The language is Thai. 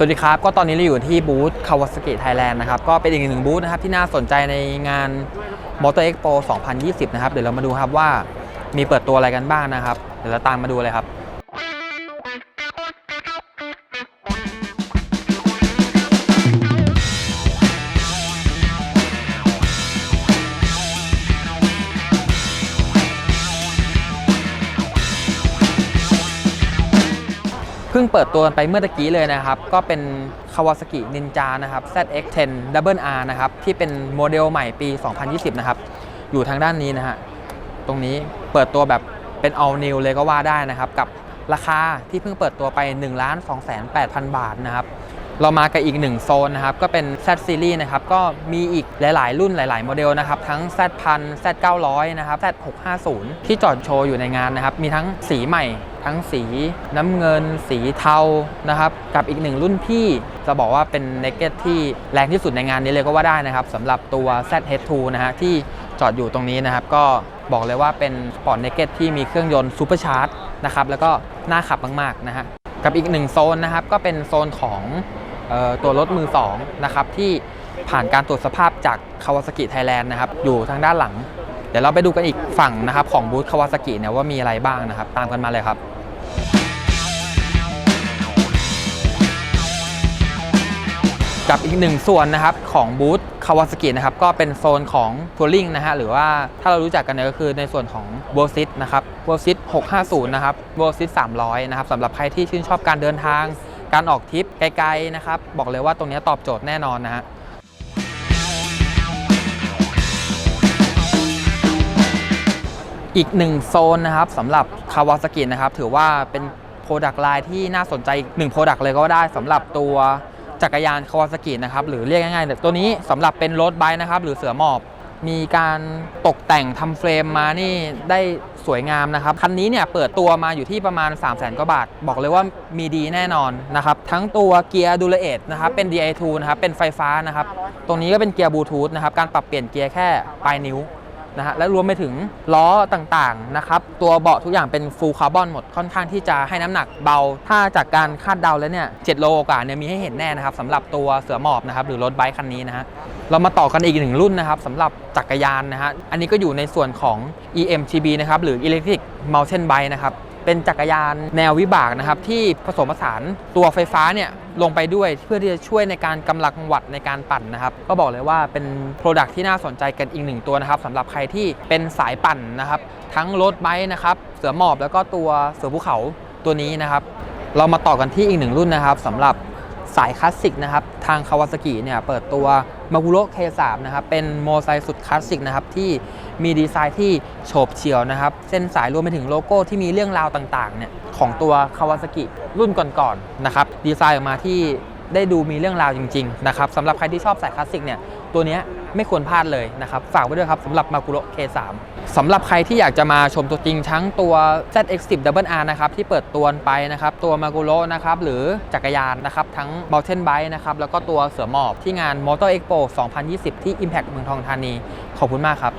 สวัสดีครับ ก็ตอนนี้เราอยู่ที่บูธ Kawasaki Thailand นะครับ ก็เป็นอีกหนึ่งบูธนะครับที่น่าสนใจในงาน Motor Expo 2020 นะครับ เดี๋ยวเรามาดูครับว่ามีเปิดตัวอะไรกันบ้างนะครับ เดี๋ยวเราตามมาดูเลยครับ พิ่งเปิดตัวกันไปเมื่อตะกี้เลยนะครับ ก็เป็น Kawasaki Ninja นะครับ ZX10 Double R นะครับ ที่เป็นโมเดลใหม่ปี 2020 นะครับ อยู่ทางด้านนี้นะฮะ ตรงนี้เปิดตัวแบบเป็น all new เลยก็ว่าได้นะครับ กับราคาที่เพิ่งเปิดตัวไป 1 2 8 0 0 0 บาทนะครับ เรามากับอีกหนึ่งโซนนะครับ ก็เป็น Z Series นะครับ ก็มีอีกหลาย ๆ รุ่นหลาย ๆ โมเดลนะครับ ทั้ง Z 1 0 0 Z 900นะครับ Z 650ที่จอดโชว์อยู่ในงานนะครับ มีทั้งสีใหม่ ทั้งสีน้ำเงิน สีเทานะครับ กับอีกหนึ่งรุ่นพี่จะบอกว่าเป็น Naked ที่แรงที่สุดในงานนี้เลยก็ว่าได้นะครับสำหรับตัว ZH2 นะฮะที่จอดอยู่ตรงนี้นะครับ ก็บอกเลยว่าเป็น Sport Naked ที่มีเครื่องยนต์ Super Charge นะครับแล้วก็น่าขับมากๆนะฮะกับอีกหนึ่งโซนนะครับ ก็เป็นโซนของออตัวรถมือ2นะครับที่ผ่านการตรวจสภาพจาก Kawasaki Thailand นะครับอยู่ทางด้านหลัง เดี๋ยวเราไปดูกันอีกฝั่งนะครับของบูธ Kawasaki เนี่ยว่ามีอะไรบ้างนะครับ ตามกันมาเลยครับกับอีกหนึ่งส่วนนะครับของบูธคาวาสกินะครับก็เป็นโซนของทัวริงนะฮะหรือว่าถ้าเรารู้จักกันเนี่ยก็คือในส่วนของ w o r l d ซิตนะครับ w o r l d ซิต650 นะครับ w o r l d ซิต300 นะครับสำหรับใครที่ชื่นชอบการเดินทาง การออกทริปไกลๆนะครับ บอกเลยว่าตรงนี้ตอบโจทย์แน่นอนนะฮะ อีกหนึ่งโซนนะครับสำหรับคาวาสกินะครับ ถือว่าเป็นโปรดักต์ไลน์ที่น่าสนใจหนึ่งโปรดักต์เลยก็ได้สำหรับตัวจักรยานคาวาสกินะครับ หรือเรียกง่ายๆตัวนี้สำหรับเป็นรถไบค์นะครับ หรือเสือหมอบ มีการตกแต่งทำเฟรมมานี่ได้สวยงามนะครับ คันนี้เนี่ยเปิดตัวมาอยู่ที่ประมาณ 3 0 0 0 0 0กว่าบาท บอกเลยว่ามีดีแน่นอนนะครับ ทั้งตัวเกียร์ดูลเอทนะครับ เป็น DI2 นะครับ เป็นไฟฟ้านะครับ ตรงนี้ก็เป็นเกียร์บลูทูธนะครับ การปรับเปลี่ยนเกียร์แค่ปลายนิ้ว นะฮะและรวมไปถึงล้อต่างๆนะครับตัวเบาะทุกอย่างเป็นฟูลคาร์บอนหมดค่อนข้างที่จะให้น้ำหนักเบา ถ้าจากการคาดเดาแล้วเนี่ยเโลกว่าเนี่ยมีให้เห็นแน่นะครับสำหรับตัวเสือหมอบนะครับหรือรถไบค์คันนี้นะฮะเรามาต่อกันอีกหนึ่งรุ่นนะครับสำหรับจักรยานนะฮะอันนี้ก็อยู่ในส่วนของ EMTB นะครับหรือ Electric Mountain Bike นะครับ เป็นจักรยานแนววิบากนะครับที่ผสมผสานตัวไฟฟ้าเนี่ยลงไปด้วยเพื่อที่จะช่วยในการกำลังวัดในการปั่นนะครับ ก็บอกเลยว่าเป็นโปรดักที่น่าสนใจกันอีกหนึ่งตัวนะครับสำหรับใครที่เป็นสายปั่นนะครับ ทั้งรถไบค์นะครับเสือหมอบแล้วก็ตัวเสือภูเขาตัวนี้นะครับ เรามาต่อกันที่อีกหนึ่งรุ่นนะครับสำหรับ สายคลาสสิกนะครับทางคาวาซากิเนี่ยเปิดตัวมากุโร K3 นะครับเป็นโมไซค์สุดคลาสสิกนะครับที่มีดีไซน์ที่โฉบเฉี่ยวนะครับเส้นสายรวมไปถึงโลโก้ที่มีเรื่องราวต่างๆเนี่ยของตัวคาวาซากิรุ่นก่อนๆนะครับดีไซน์ออกมาที่ได้ดูมีเรื่องราวจริงๆนะครับสำหรับใครที่ชอบสายคลาสสิกเนี่ย ตัวนี้ไม่ควรพลาดเลยนะครับ ฝากไว้ด้วยครับสำหรับมากุโร K3 สำหรับใครที่อยากจะมาชมตัวจริงทั้งตัว ZX10 Double R นะครับที่เปิดตัวไปนะครับ ตัวมากุโรนะครับหรือจักรยานนะครับ ทั้ง Mountain Bike นะครับ แล้วก็ตัวเสือหมอบที่งาน Motor Expo 2020 ที่ Impact เมืองทองธานี ขอบคุณมากครับ